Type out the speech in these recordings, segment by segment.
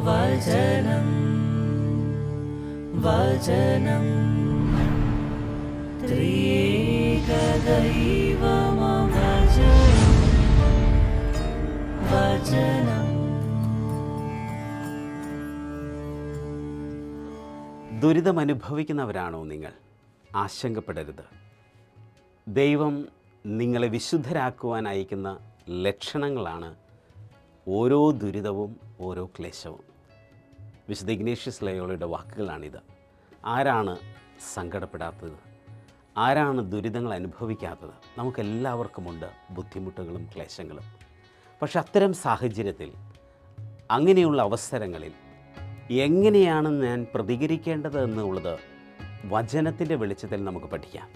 വചനം വചനം. ത്രിയേകദൈവമവചനം വചനം. ദുരിതം അനുഭവിക്കുന്നവരാണോ നിങ്ങൾ? ആശങ്കപ്പെടരുത്. ദൈവം നിങ്ങളെ വിശുദ്ധരാക്കുവാൻ അയക്കുന്ന ലക്ഷണങ്ങളാണ് ഓരോ ദുരിതവും ഓരോ ക്ലേശവും. വിശുദ്ധ ഇഗ്നേഷ്യസ് ലയോളയുടെ വാക്കുകളാണിത്. ആരാണ് സങ്കടപ്പെടാത്തത്? ആരാണ് ദുരിതങ്ങൾ അനുഭവിക്കാത്തത്? നമുക്കെല്ലാവർക്കുമുണ്ട് ബുദ്ധിമുട്ടുകളും ക്ലേശങ്ങളും. പക്ഷെ അത്തരം സാഹചര്യത്തിൽ അങ്ങനെയുള്ള അവസരങ്ങളിൽ എങ്ങനെയാണ് ഞാൻ പ്രതികരിക്കേണ്ടത് എന്നുള്ളത് വചനത്തിന്റെ വെളിച്ചത്തിൽ നമുക്ക് പഠിക്കാം.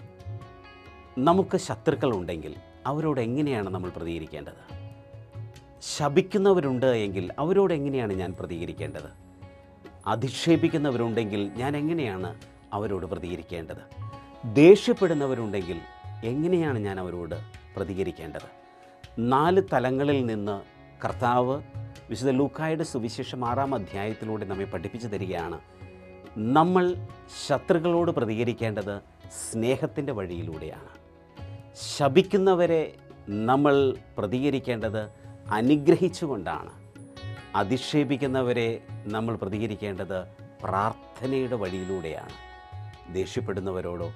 നമുക്ക് ശത്രുക്കളുണ്ടെങ്കിൽ അവരോട് എങ്ങനെയാണ് നമ്മൾ പ്രതികരിക്കേണ്ടത്? ശപിക്കുന്നവരുണ്ട് എങ്കിൽ അവരോട് എങ്ങനെയാണ് ഞാൻ പ്രതികരിക്കേണ്ടത്? അധിക്ഷേപിക്കുന്നവരുണ്ടെങ്കിൽ ഞാൻ എങ്ങനെയാണ് അവരോട് പ്രതികരിക്കേണ്ടത്? ദേഷ്യപ്പെടുന്നവരുണ്ടെങ്കിൽ എങ്ങനെയാണ് ഞാൻ അവരോട് പ്രതികരിക്കേണ്ടത്? നാല് തലങ്ങളിൽ നിന്ന് കർത്താവ് വിശുദ്ധ ലൂക്കായുടെ സുവിശേഷം ആറാം അധ്യായത്തിലൂടെ നമ്മെ പഠിപ്പിച്ചു തരികയാണ് നമ്മൾ ശത്രുക്കളോട് പ്രതികരിക്കേണ്ടത് സ്നേഹത്തിന്റെ വഴിയിലൂടെയാണ്. ശപിക്കുന്നവരെ നമ്മൾ പ്രതികരിക്കേണ്ടത് അനുഗ്രഹിച്ചുകൊണ്ടാണ്. അധിക്ഷേപിക്കുന്നവരെ നമ്മൾ പ്രതികരിക്കേണ്ടത് പ്രാർത്ഥനയുടെ വഴിയിലൂടെയാണ്. ദേഷ്യപ്പെടുന്നവരോടോ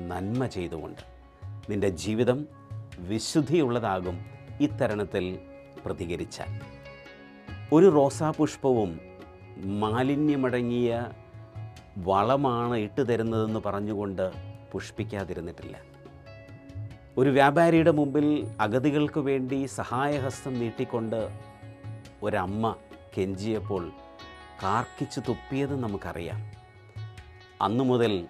നന്മ ചെയ്തുകൊണ്ട് നിന്റെ ജീവിതം വിശുദ്ധിയുള്ളതാകും ഇത്തരണത്തിൽ പ്രതികരിച്ചാൽ. ഒരു റോസാപുഷ്പവും മാലിന്യമടങ്ങിയ വളമാണ് ഇട്ടു തരുന്നതെന്ന് പറഞ്ഞുകൊണ്ട് പുഷ്പിക്കാതിരുന്നിട്ടില്ല. ഒരു വ്യാപാരിയുടെ മുമ്പിൽ അഗതികൾക്ക് വേണ്ടി സഹായഹസ്തം നീട്ടിക്കൊണ്ട് ഒരമ്മ കെഞ്ചിയപ്പോൾ കാർക്കിച്ചു തുപ്പിയത് നമുക്കറിയാം. അന്നു മുതൽ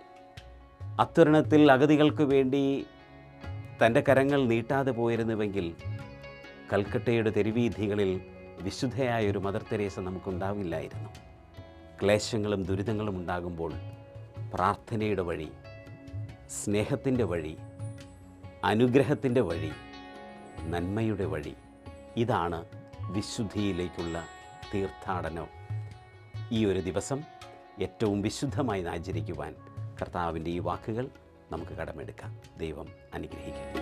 അത്തരുണത്തിൽ അഗതികൾക്ക് വേണ്ടി തന്റെ കരങ്ങൾ നീട്ടാതെ പോയിരുന്നുവെങ്കിൽ കൽക്കട്ടയുടെ തെരുവീഥികളിൽ വിശുദ്ധയായ ഒരു മദർ തെരേസ നമുക്കുണ്ടാവില്ലായിരുന്നു. ക്ലേശങ്ങളും ദുരിതങ്ങളും ഉണ്ടാകുമ്പോൾ പ്രാർത്ഥനയുടെ വഴി സ്നേഹത്തിന്റെ വഴി അനുഗ്രഹത്തിന്റെ വഴി നന്മയുടെ വഴി ഇതാണ് വിശുദ്ധിയിലേക്കുള്ള തീർത്ഥാടനം ഈ ഒരു ദിവസം ഏറ്റവും വിശുദ്ധമായി ആചരിക്കുവാൻ കർത്താവിന്റെ ഈ വാക്കുകൾ നമുക്ക് കടമെടുക്കാം. ദൈവം അനുഗ്രഹിക്കട്ടെ.